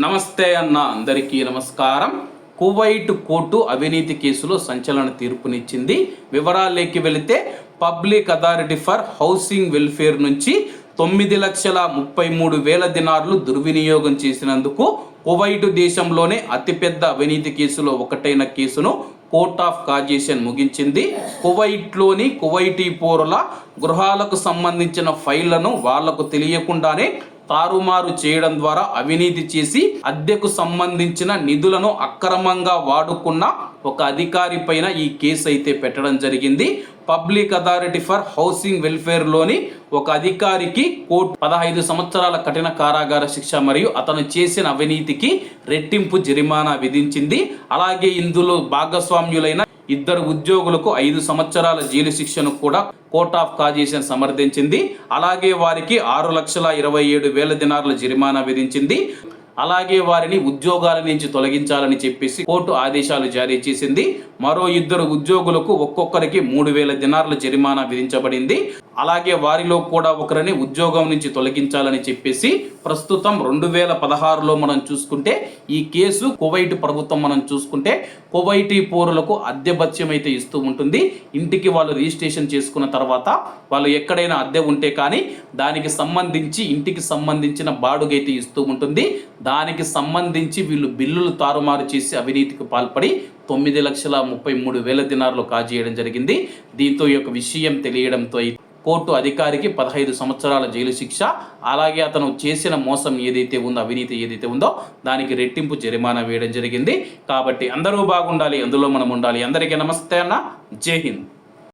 నమస్తే అన్న అందరికీ నమస్కారం. కువైట్ కోర్టు అవినీతి కేసులో సంచలన తీర్పునిచ్చింది. వివరాల్లోకి వెళితే public authority for housing welfare నుంచి తొమ్మిది లక్షల ముప్పై మూడు వేల దినార్లు దుర్వినియోగం చేసినందుకు కువైట్ దేశంలోనే అతిపెద్ద అవినీతి కేసులో ఒకటైన కేసును కోర్ట్ ఆఫ్ కాజేషన్ ముగించింది. కువైట్లోని కువైటీ పౌరుల గృహాలకు సంబంధించిన ఫైళ్ళను వాళ్ళకు తెలియకుండానే తారుమారు చేయడం ద్వారా అవినీతి చేసి అద్దెకు సంబంధించిన నిధులను అక్రమంగా వాడుకున్న ఒక అధికారి పైన ఈ కేసు అయితే పెట్టడం జరిగింది. పబ్లిక్ అథారిటీ ఫర్ హౌసింగ్ వెల్ఫేర్లోని ఒక అధికారికి కోర్టు పదహైదు సంవత్సరాల కఠిన కారాగార శిక్ష మరియు అతను చేసిన అవినీతికి రెట్టింపు జరిమానా విధించింది. అలాగే ఇందులో భాగస్వామ్యులైన ఇద్దరు ఉద్యోగులకు ఐదు సంవత్సరాల జైలు శిక్షను కూడా కోర్ట్ ఆఫ్ కాజేషన్ సమర్థించింది. అలాగే వారికి ఆరు లక్షల ఇరవై ఏడు వేల దినారుల జరిమానా విధించింది. అలాగే వారిని ఉద్యోగాల నుంచి తొలగించాలని చెప్పేసి కోర్టు ఆదేశాలు జారీ చేసింది. మరో ఇద్దరు ఉద్యోగులకు ఒక్కొక్కరికి మూడు వేల దినార్ల జరిమానా విధించబడింది. అలాగే వారిలో కూడా ఒకరిని ఉద్యోగం నుంచి తొలగించాలని చెప్పేసి ప్రస్తుతం రెండు వేల పదహారులో మనం చూసుకుంటే ఈ కేసు కువైట్ ప్రభుత్వం మనం చూసుకుంటే కువైటీ పౌరులకు అద్దె భత్యం అయితే ఇస్తూ ఉంటుంది. ఇంటికి వాళ్ళు రిజిస్ట్రేషన్ చేసుకున్న తర్వాత వాళ్ళు ఎక్కడైనా అద్దె ఉంటే కానీ దానికి సంబంధించి ఇంటికి సంబంధించిన బాడుగైతే ఇస్తూ ఉంటుంది. దానికి సంబంధించి వీళ్ళు బిల్లులు తారుమారు చేసి అవినీతికి పాల్పడి తొమ్మిది లక్షల ముప్పై మూడు వేల దినార్లు కాజేయడం జరిగింది. దీంతో ఈ యొక్క విషయం తెలియడంతో కోర్టు అధికారికి పదహైదు సంవత్సరాల జైలు శిక్ష అలాగే అతను చేసిన మోసం ఏదైతే ఉందో అవినీతి ఏదైతే ఉందో దానికి రెట్టింపు జరిమానా వేయడం జరిగింది. కాబట్టి అందరూ బాగుండాలి అందులో మనం ఉండాలి. అందరికీ నమస్తే అన్న. జై హింద్.